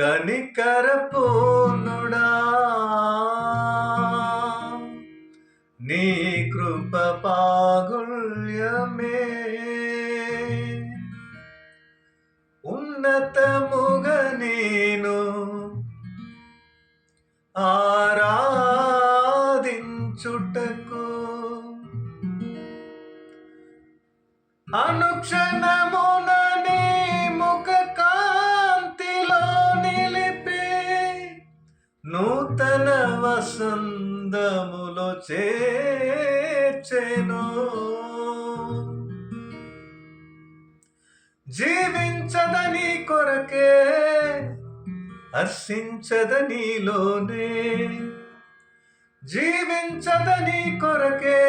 కనికర నీ కృప పాగుల్యమే. ఉన్నతముగ నేను ఆరాధించుటకు అనుక్షణము వసందములో చేర్చెను. జీవించదని కొరకే హర్షించదనిలోనే జీవించదని కొరకే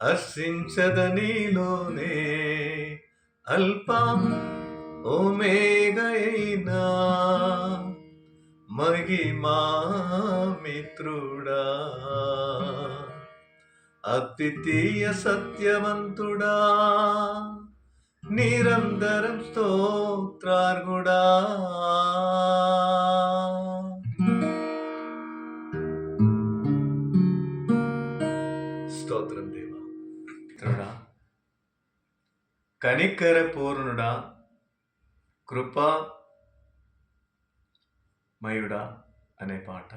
హర్షించదనిలోనే అల్పం ఓమేగైనా మహిమా మిత్రుడా. అద్వితీయ సత్యవంతుడా. నిరంతరం స్తోత్రార్గుడా. స్తోత్రం దేవా. మిత్రుడా. కనికర పూర్ణుడా. కృపా మయుడా అనే పాట.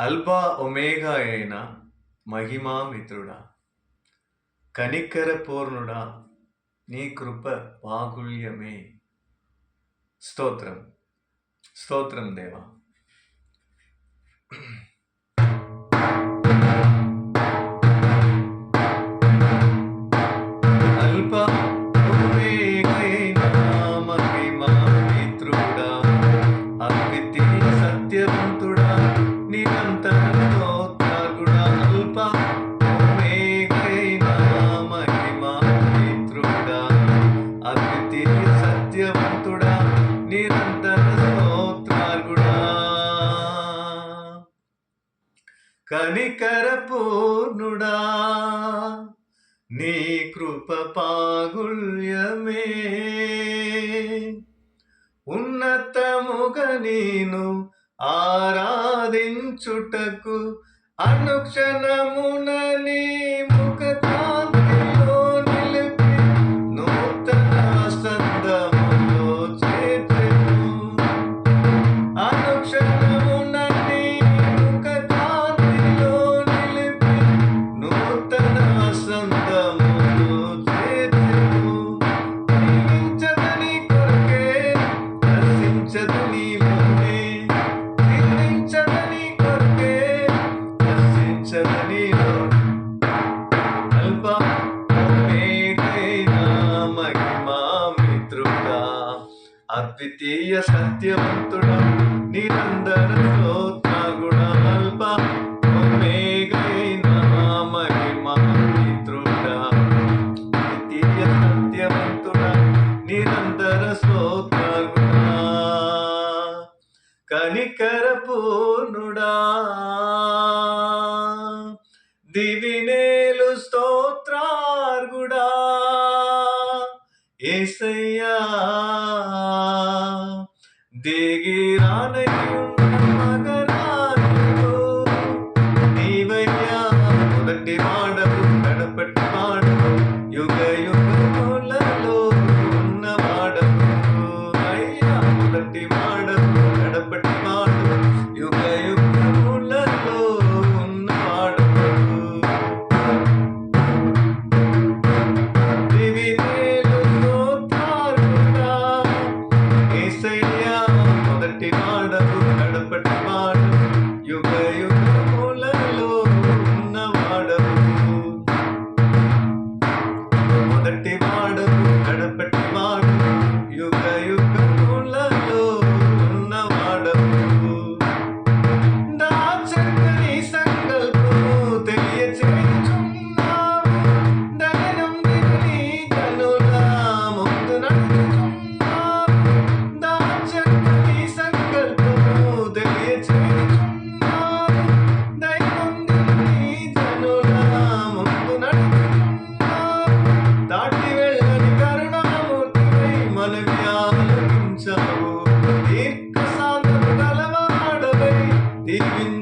అల్బా ఒమేగా అయిన మహిమా మిత్రుడా కనికర పూర్ణుడా నీ కృప బాగుల్యమే స్తోత్రం స్తోత్రం దేవా. సత్యవంతుడా నిరంతర స్తోత్రాగుడా అల్ప అద్వితీయ సత్యవంతుడా నిరంతర స్తోత్రాగుడా కనికర పూర్ణుడా నీ కృప పాగుల్యమే ఉన్నతముగ నేను ఆరాధించుటకు అనుక్షణమున నీ అద్వితీయ సత్యవంతుడ నిరంతర even